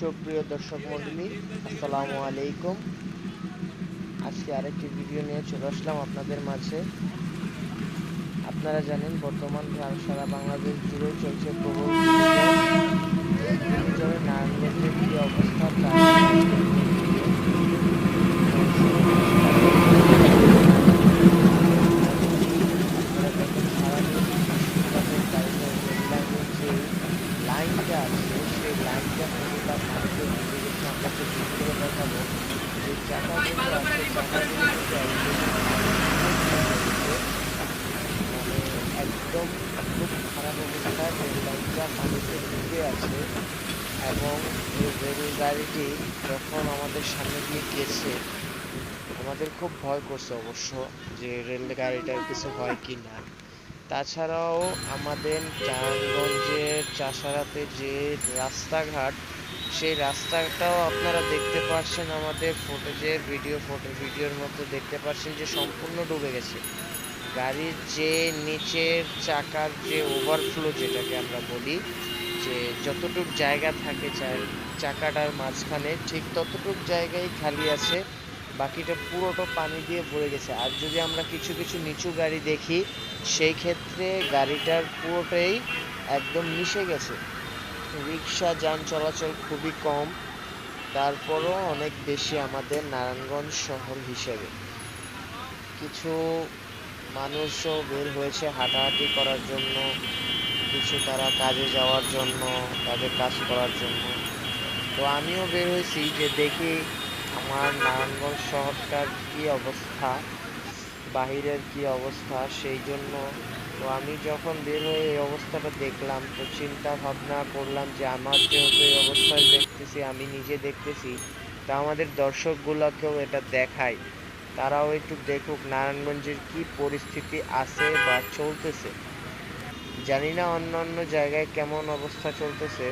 সুপ্রিয় দর্শক মণ্ডলী, আসসালামু আলাইকুম। আজকে আরেকটি ভিডিও নিয়ে চলে আসলাম আপনাদের মাঝে। আপনারা জানেন, বর্তমান সারা বাংলাদেশ জুড়ে চলছে প্রবল লাইনটা আছে আমরা একটু করে দেখাবো যে চাকাগুলো মানে একদম খুব খারাপ অবস্থা লাইনটা পানিতে ডুবে আছে এবং রেল গাড়িটি যখন আমাদের সামনে দিয়ে গেছে আমাদের খুব ভয় করছে অবশ্য যে রেল গাড়িটার কিছু হয় কি না তাছাড়াও আমাদের নারায়ণগঞ্জের চাষারাতে যে রাস্তাঘাট, সেই রাস্তাটাও আপনারা দেখতে পাচ্ছেন আমাদের ফুটেজের ভিডিও ফটো ভিডিওর মধ্যে দেখতে পাচ্ছেন যে সম্পূর্ণ ডুবে গেছে। গাড়ির যে নিচের চাকার যে ওভারফ্লো যেটাকে আমরা বলি, যে যতটুক জায়গা থাকে চাকাটার মাঝখানে, ঠিক ততটুক জায়গায় খালি আছে। বাকিটা পুরোটা পানি দিয়ে ভরে গেছে। আর যদি আমরা কিছু কিছু নিচু গাড়ি দেখি, সেই ক্ষেত্রে গাড়িটার পুরোটাই একদম মিশে গেছে। রিক্সা যান চলাচল খুবই কম, তারপরও অনেক বেশি আমাদের নারায়ণগঞ্জ শহর হিসেবে। কিছু মানুষও বের হয়েছে হাঁটাহাঁটি করার জন্য, কিছু তারা কাজে যাওয়ার জন্য, তাদের কাজ করার জন্য। তো আমিও বের হয়েছি যে দেখি আমার নারায়ণগঞ্জ শহরটার কি অবস্থা, বাহিরের কি অবস্থা, সেই জন্য তো আমি যখন বের হয়ে এই অবস্থাটা দেখলাম, তো চিন্তা ভাবনা করলাম যে আমার যেহেতু এই অবস্থায় দেখতেছি, আমি নিজে দেখতেছি, তা আমাদের দর্শকগুলোকেও এটা দেখাই। তারাও একটু দেখুক নারায়ণগঞ্জের কি পরিস্থিতি আছে বা চলতেছে। জানি না অন্য অন্য জায়গায় কেমন অবস্থা চলতেছে।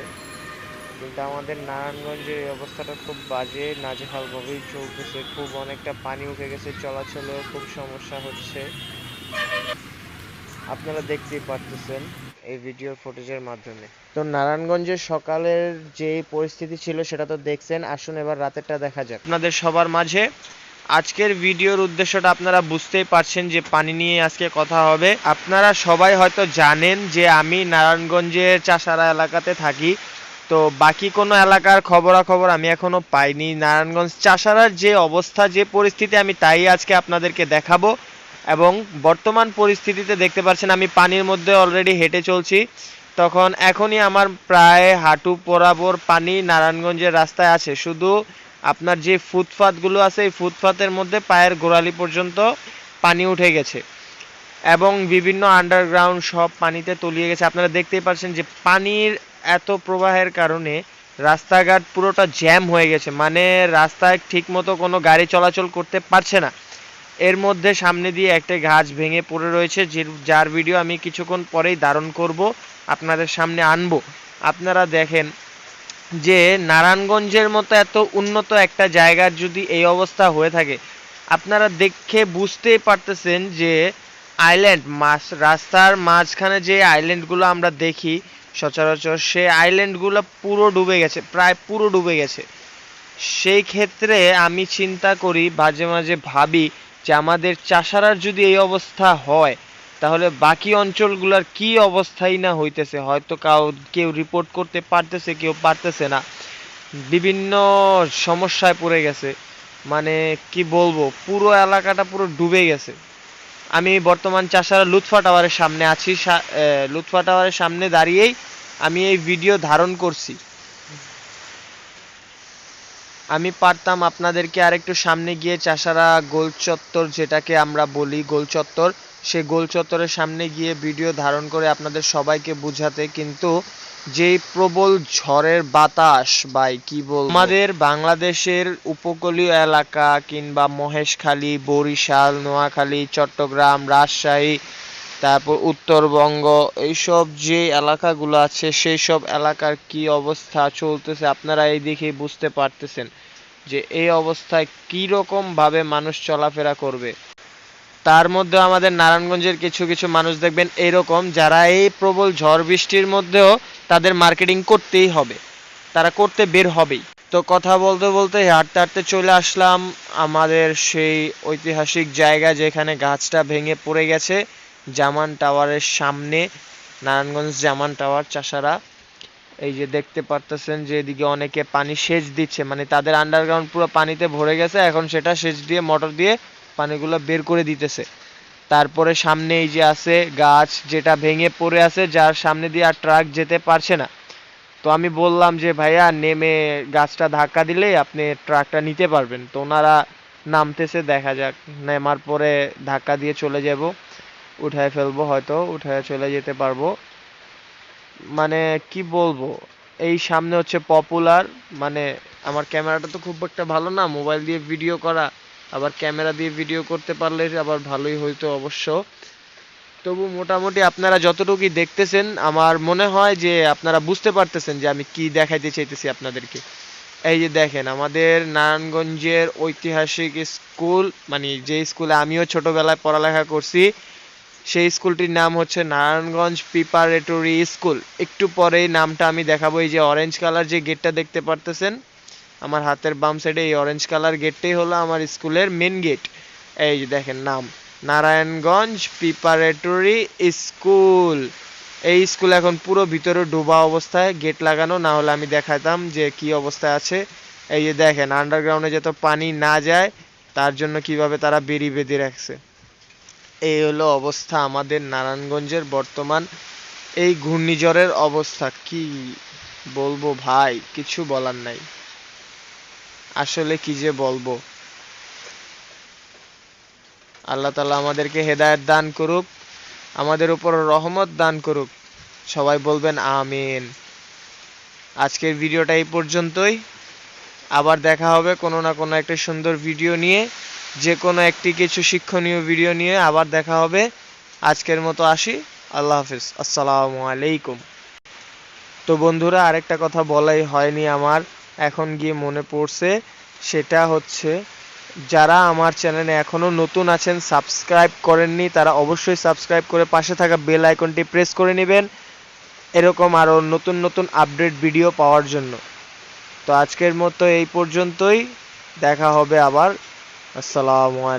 কিন্তু আমাদের নারায়ণগঞ্জের এই অবস্থাটা খুব বাজে, নাজেহালভাবেই চলতেছে। খুব অনেকটা পানি উঠে গেছে, চলাচলেও খুব সমস্যা হচ্ছে। আপনারা দেখতেই পারতেছেন এই ভিডিও ফুটেজের মাধ্যমে। তো নারায়ণগঞ্জের সকালের যে পরিস্থিতি ছিল সেটা তো দেখছেন, আসুন এবার রাতেরটা দেখা যাক। আপনাদের সবার মাঝে আজকের ভিডিওর উদ্দেশ্যটা আপনারা বুঝতেই পারছেন যে পানি নিয়ে আজকে কথা হবে। আপনারা সবাই হয়তো জানেন যে আমি নারায়ণগঞ্জের চাষারা এলাকাতে থাকি। তো বাকি কোনো এলাকার খবরাখবর আমি এখনও পাইনি। নারায়ণগঞ্জ চাষারার যে অবস্থা, যে পরিস্থিতি, আমি তাই আজকে আপনাদেরকে দেখাবো। এবং বর্তমান পরিস্থিতিতে দেখতে পাচ্ছেন, আমি পানির মধ্যে অলরেডি হেঁটে চলছি। তখন এখনই আমার প্রায় হাঁটু বরাবর পানি নারায়ণগঞ্জের রাস্তায় আছে। শুধু আপনার যে ফুটপাতগুলো আছে, এই ফুটপাতের মধ্যে পায়ের গোড়ালি পর্যন্ত পানি উঠে গেছে। এবং বিভিন্ন আন্ডারগ্রাউন্ড সব পানিতে তলিয়ে গেছে। আপনারা দেখতেই পাচ্ছেন যে পানির এত প্রবাহের কারণে রাস্তাঘাট পুরোটা জ্যাম হয়ে গেছে মানে রাস্তায় ঠিকমতো কোনো গাড়ি চলাচল করতে পারছে না। এর মধ্যে সামনে দিয়ে একটা গাছ ভেঙে পড়ে রয়েছে, যার ভিডিও আমি কিছুক্ষণ পরেই ধারণ করব, আপনাদের সামনে আনব। আপনারা দেখেন যে নারায়ণগঞ্জের মতো এত উন্নত একটা জায়গার যদি এই অবস্থা হয়ে থাকে, আপনারা দেখে বুঝতেই পারতেছেন যে আইল্যান্ড মাছ, রাস্তার মাঝখানে যে আইল্যান্ডগুলো আমরা দেখি সচরাচর সে আইল্যান্ডগুলো পুরো ডুবে গেছে, প্রায় পুরো ডুবে গেছে। সেই ক্ষেত্রে আমি চিন্তা করি, মাঝে মাঝে ভাবি যে আমাদের চাষারার যদি এই অবস্থা হয়, তাহলে বাকি অঞ্চলগুলোর কি অবস্থাই না হইতেছে? হয়তো কাউ, কেউ রিপোর্ট করতে পারতেছে, কেউ পারতেছে না। বিভিন্ন সমস্যায় পড়ে গেছে। মানে কি বলব, পুরো এলাকাটা পুরো ডুবে গেছে। আমি বর্তমান চাষারা লুৎফা টাওয়ারের সামনে আছি। লুৎফা টাওয়ারের সামনে দাঁড়িয়েই আমি এই ভিডিও ধারণ করছি। আমি পারতাম আপনাদেরকে আরেকটু সামনে গিয়ে চাষারা গোল চত্বর যেটাকে আমরা বলি গোল চত্বর সেই গোল চত্বরের সামনে গিয়ে ভিডিও ধারণ করে আপনাদের সবাইকে বুঝাতে, কিন্তু যেই প্রবল ঝড়ের বাতাস, ভাই, কি বল আমাদের বাংলাদেশের উপকূলীয় এলাকা কিংবা মহেশখালী, বরিশাল, নোয়াখালী, চট্টগ্রাম, রাজশাহী, তারপর উত্তরবঙ্গ, এইসব যে এলাকাগুলো আছে সেই সব এলাকার কি অবস্থা চলতেছে, আপনারা এই দেখেই বুঝতে পারতেছেন যে এই অবস্থায় কি রকম ভাবে মানুষ চলাফেরা করবে। তার মধ্যে আমাদের নারায়ণগঞ্জের কিছু কিছু মানুষ দেখবেন এরকম যারা এই প্রবল ঝড় বৃষ্টির মধ্যেও তাদের মার্কেটিং করতেই হবে। তারা করতে বের হবেই। তো কথা বলতে বলতে হাঁটতে হাঁটতে চলে আসলাম আমাদের সেই ঐতিহাসিক জায়গা যেখানে গাছটা ভেঙে পড়ে গেছে, জামান টাওয়ারের সামনে, নারায়ণগঞ্জ জামান টাওয়ার চাষারা। এই যে দেখতে পারতেছেন যে এদিকে অনেকে পানি সেচ দিচ্ছে মানে তাদের আন্ডারগ্রাউন্ড পুরো পানিতে ভরে গেছে, এখন সেটা সেচ দিয়ে, মোটর দিয়ে পানিগুলো বের করে দিতেছে। তারপরে সামনে এই যে আছে গাছ যেটা ভেঙে পড়ে আছে, যার সামনে দিয়ে আর ট্রাক যেতে পারছে না। তো আমি বললাম যে, ভাইয়া, নেমে গাছটা ধাক্কা দিলেই আপনি ট্রাকটা নিতে পারবেন। তো ওনারা নামতেছে, দেখা যাক। নামার পরে ধাক্কা দিয়ে চলে যাব। উঠায় ফেলব হয়তো, উঠায় চলে যেতে পারব। মানে কি বলব, এই সামনে হচ্ছে পপুলার মানে আমার ক্যামেরাটা তো খুব একটা ভালো না, মোবাইল দিয়ে ভিডিও করা। আবার ক্যামেরা দিয়ে ভিডিও করতে পারলে আবার ভালোই হইতো অবশ্য। তবু মোটামুটি আপনারা যতটুকুই দেখতেছেন, আমার মনে হয় যে আপনারা বুঝতে পারতেছেন যে আমি কি দেখাইতে চাইতেছি আপনাদেরকে। এই যে দেখেন, আমাদের নারায়ণগঞ্জের ঐতিহাসিক স্কুল মানে যে স্কুলে আমিও ছোটবেলায় পড়ালেখা করছি, সেই স্কুলটির নাম হচ্ছে নারায়ণগঞ্জ প্রিপারেটরি স্কুল। একটু পরে নামটা আমি দেখাবো, এই যে অরেঞ্জ কালার যে গেটটা দেখতে পারতেছেন। আমার হাতের বাম সাইডে এই অরেঞ্জ কালার গেটটাই হলো আমার স্কুলের মেন গেট এই যে দেখেন নাম, নারায়ণগঞ্জ প্রিপারেটরি স্কুল এই স্কুল এখন পুরো ভিতরে ডোবা অবস্থায় গেট লাগানো, না হলে আমি দেখাতাম যে কি অবস্থায় আছে। এই যে দেখেন আন্ডারগ্রাউন্ডে যত পানি না যায়, তার জন্য কীভাবে তারা বেরি বেঁধে রাখছে। এই হলো অবস্থা আমাদের নারায়ণগঞ্জের বর্তমান। এই ঘূর্ণিঝড়ের অবস্থা কি বলব ভাই? কিছু বলার নাই। আসলে কি যে বলব? আল্লাহ তালা আমাদেরকে হেদায়েত দান করুক, আমাদের উপর রহমত দান করুক। সবাই বলবেন আমিন। আজকের ভিডিওটা এই পর্যন্তই। আবার দেখা হবে কোনো না কোনো একটা সুন্দর ভিডিও নিয়ে, যে কোনো একটি কিছু শিক্ষণীয় ভিডিও নিয়ে আবার দেখা হবে। আজকের মতো আসি। আল্লাহ হাফিজ। আসসালামু আলাইকুম। তো বন্ধুরা, আরেকটা কথা বলাই হয়নি আমার। এখন গিয়ে মনে পড়ছে, সেটা হচ্ছে যারা আমার চ্যানেলে এখনও নতুন আছেন, সাবস্ক্রাইব করেননি, তারা অবশ্যই সাবস্ক্রাইব করে পাশে থাকা বেল আইকনটি প্রেস করে নেবেন, এরকম আরও নতুন নতুন আপডেট ভিডিও পাওয়ার জন্য। তো আজকের মতো এই পর্যন্তই, দেখা হবে আবার, আসসালামু আলাইকুম।